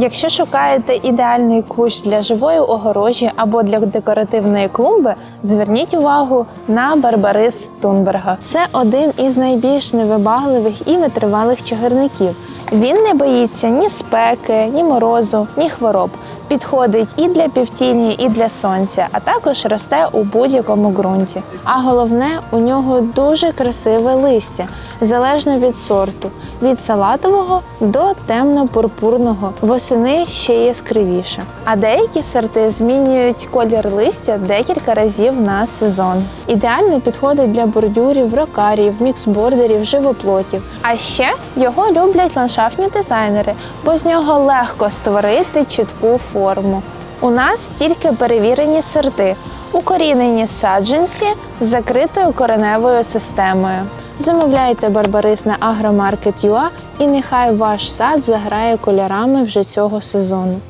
Якщо шукаєте ідеальний кущ для живої огорожі або для декоративної клумби, зверніть увагу на барбарис Тунберга. Це один із найбільш невибагливих і витривалих чагарників. Він не боїться ні спеки, ні морозу, ні хвороб. Підходить і для півтіні, і для сонця, а також росте у будь-якому ґрунті. А головне, у нього дуже красиве листя, залежно від сорту, від салатового до темно-пурпурного, восени ще яскравіше. А деякі сорти змінюють колір листя декілька разів на сезон. Ідеально підходить для бордюрів, рокарів, міксбордерів, живоплотів. А ще його люблять ландшафтні дизайнери, бо з нього легко створити чітку форму. У нас тільки перевірені сорти, укорінені саджанці з закритою кореневою системою. Замовляйте барбарис на Агромаркет.ua і нехай ваш сад заграє кольорами вже цього сезону.